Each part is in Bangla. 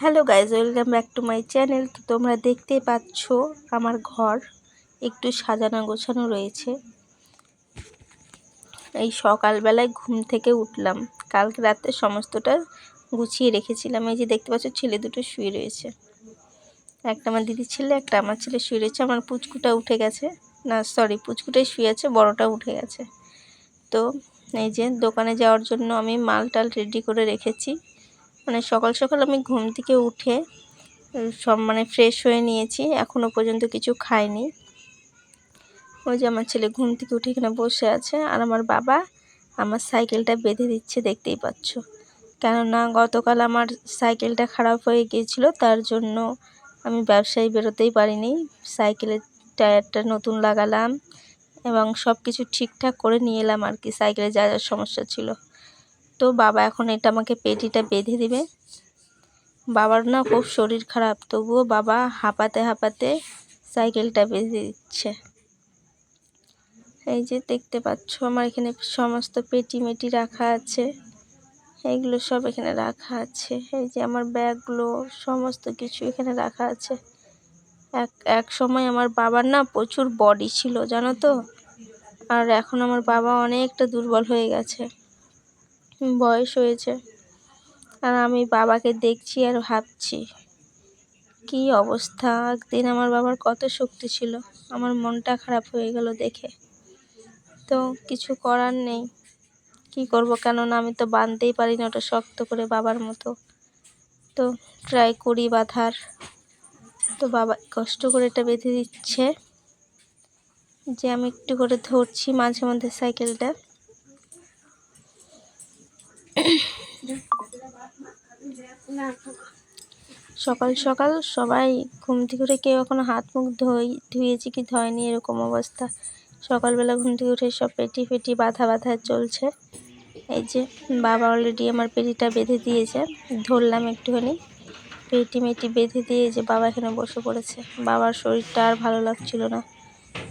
Hello guys welcome back to my channel. তো তোমরা দেখতেই পাচ্ছ আমার ঘর একটু সাজানো গোছানো রয়েছে। এই সকালবেলায় ঘুম থেকে উঠলাম। কালকে রাতে সমস্তটা গুছিয়ে রেখেছিলাম। এই যে দেখতে পাচ্ছ, ছেলে দুটো শুয়ে রয়েছে। একটা আমার দিদির ছেলে, একটা আমার ছেলে শুয়ে রয়েছে। আমার পুচকুটা উঠে গেছে। না সরি পুচকুটাই শুয়ে আছে বড়টা উঠে গেছে। তো এই যে দোকানে যাওয়ার জন্য আমি মাল টাল রেডি করে রেখেছি। মানে সকাল সকাল আমি ঘুম থেকে উঠে সব মানে ফ্রেশ হয়ে নিয়েছি এখনও পর্যন্ত কিছু খাইনি। ওই যে আমার ছেলে ঘুম থেকে উঠে এখানে বসে আছে, আর আমার বাবা আমার সাইকেলটা বেঁধে দিচ্ছে, দেখতেই পাচ্ছ। কেননা গতকাল আমার সাইকেলটা খারাপ হয়ে গিয়েছিল, তার জন্য আমি ব্যবসায়ী বেরোতেই পারিনি। সাইকেলের টায়ারটা নতুন লাগালাম এবং সব কিছু ঠিকঠাক করে নিয়ে এলাম আর কি, সাইকেলে যা যা সমস্যা ছিল। তো বাবা এখন এটা আমাকে পেটিটা বেঁধে দিবে। বাবার না খুব শরীর খারাপ, তবুও বাবা হাঁপাতে হাঁপাতে সাইকেলটা বেঁধে দিচ্ছে। এই যে দেখতে পাচ্ছ আমার এখানে সমস্ত পেটি মেটি রাখা আছে। এইগুলো সব এখানে রাখা আছে। এই যে আমার ব্যাগগুলো, সমস্ত কিছু এখানে রাখা আছে। এক এক সময় আমার বাবার না প্রচুর বডি ছিল, জানো তো? আর এখন আমার বাবা অনেকটা দুর্বল হয়ে গেছে। বয়স হয়েছে। আর আমি বাবাকে দেখছি আর ভাবছি, কি অবস্থা? একদিন আমার বাবার কত শক্তি ছিল, আমার মনটা খারাপ হয়ে গেল দেখে। তো কিছু করার নেই, কি করব? কেননা আমি তো বাঁধতেই পারি না ওটা শক্ত করে বাবার মতো। তো ট্রাই করি বাঁধার। তো বাবা কষ্ট করে এটা বেঁধে দিচ্ছে, যে আমি একটু করে ধরছি মাঝে মধ্যে সাইকেলটা। সকাল সকাল সবাই ঘুম থেকে উঠে কেউ এখনও হাত মুখ ধুই, ধুয়েছি কি ধয়নি, এরকম অবস্থা। সকালবেলা ঘুম থেকে উঠে সব পেটি ফেটি বাঁধা বাঁধা চলছে। এই যে বাবা অলরেডি আমার পেটিটা বেঁধে দিয়েছে, ধরলাম একটুখানি। পেটি মেটি বেঁধে দিয়ে যে বাবা এখানে বসে পড়েছে। বাবার শরীরটা আর ভালো লাগছিল না।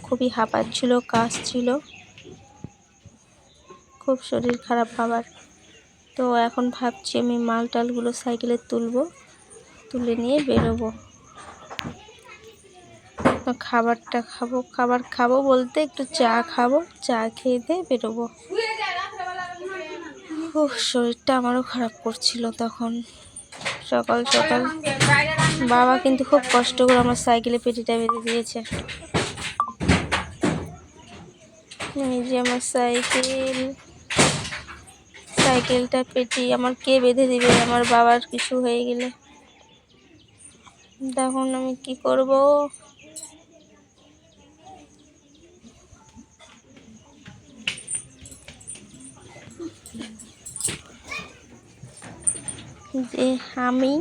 খুবই হাঁপাচ্ছিল কাশ ছিল খুব শরীর খারাপ বাবার। তো এখন ভাবছি আমি মাল টালগুলো সাইকেলে তুলবো, তুলে নিয়ে বেরোবো। খাবারটা খাব, খাবার খাব বলতে একটু চা খাব, চা খেয়ে দিয়ে বেরোবো। ও শরীরটা আমারও খারাপ করছিল তখন। সকাল সকাল বাবা কিন্তু খুব কষ্ট করে আমার সাইকেলে পেটিটা বেঁধে দিয়েছে। এই যে আমার সাইকেল। সাইকেলটা পেটি আমার কে বেঁধে দিবে? আমার বাবার কিছু হয়ে গেলে। তখন আমি কি করব। যে আমি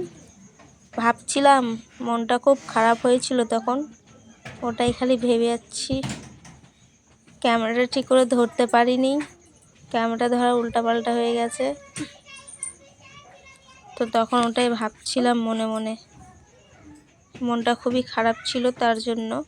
ভাবছিলাম, মনটা খুব খারাপ হয়েছিল তখন। ওটাই খালি ভেবে যাচ্ছি ক্যামেরাটা ঠিক করে ধরতে পারিনি। ক্যামেরাটা ধরা উল্টাপাল্টা হয়ে গেছে। তো তখন ওটাই ভাবছিলাম মনে মনে। মনটা খুবই খারাপ ছিল তার জন্য।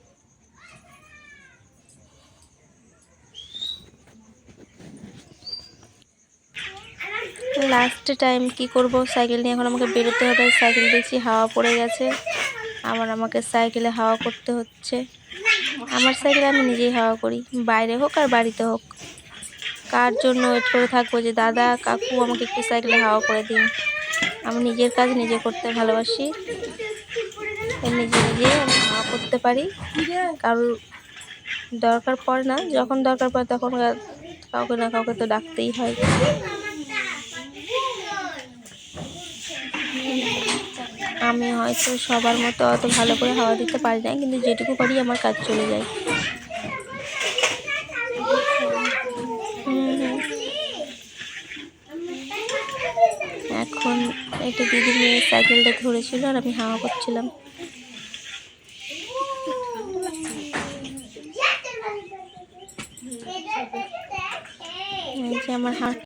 লাস্টে টাইম কি করব? সাইকেল নিয়ে এখন আমাকে বেরোতে হবে। সাইকেল দেখছি হাওয়া পড়ে গেছে। আবার আমাকে সাইকেলে হাওয়া করতে হচ্ছে। আমার সাইকেলে আমি নিজেই হাওয়া করি। বাইরে হোক আর বাড়িতে হোক। কার জন্য ওয়েট করে থাকব যে, দাদা, কাকু, আমাকে একটু সাইকেলে হাওয়া করে দিন। আমি নিজের কাজ নিজে করতে ভালোবাসি। নিজে নিজে আমি হাওয়া করতে পারি। কারোর দরকার পড়ে না। যখন দরকার পড়ে তখন কাউকে না কাউকে তো ডাকতেই হয়। আমি হয়তো সবার মতো অত ভালো করে হাওয়া দিতে পারি না কিন্তু যেটুকু পারি আমার কাজ চলে যায় এখন একটা দিদির মেয়ে সাইকেলটা ধরেছিল আর আমি হাওয়া করছিলাম। আমার হাত